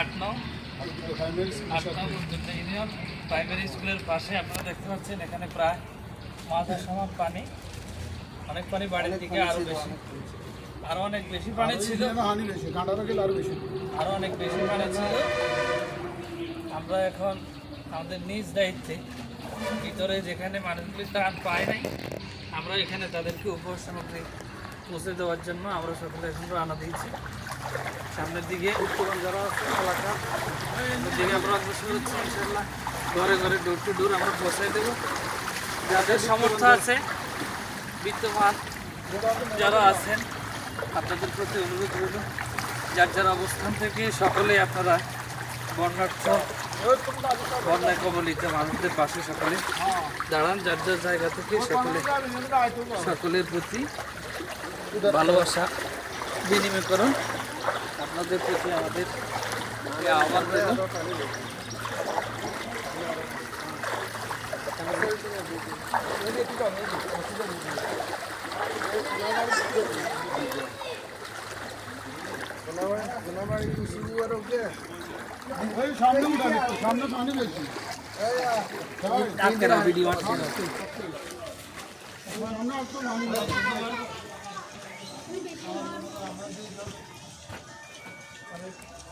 আট নং আট নং উদ্যোক্তা ইউনিয়ন। প্রাইমারি স্কুলের পাশে আপনারা দেখতে পাচ্ছেন এখানে প্রায় মাথা সমান পানি। অনেক পানি বাড়ির দিকে আরও বেশি। আরও অনেক বেশি পানি ছিল। হানি বেশি কাঁটাটা গেলে আরও অনেক বেশি পানি ছিল। আমরা এখন আমাদের নিজ দায়িত্বে ভিতরে যেখানে মানুষগুলি ত্রাণ পায় নাই আমরা এখানে তাদেরকে উপহার সামগ্রী পৌঁছে দেওয়ার জন্য আমরা সকলে এখন রানা দিয়েছি। সামনের দিকে উত্তরণ যারা আছে, এলাকা দিকে আমরা অগ্রসর হচ্ছি ঘরে ঘরে ডোর টু ডোর আমরা পৌঁছাই দেবো। যাদের সামর্থ্য আছে বিদ্যমান যারা আছেন, আপনাদের প্রতি অনুরোধ রইল। যার যার অবস্থান থেকে সকলে আপনারা বর্ণার্থ বন্যায় কবলিত মানুষদের পাশে সকলে দাঁড়ান। যার যার জায়গা থেকে সকলে, সকলের প্রতি ভালোবাসা বিনিময় করুন। আপনাদের প্রতি আমাদের এই আহ্বান রইল এই সামনে উঠান একটু, সামনে পানি বেশি আজকের ভিডিও সামনে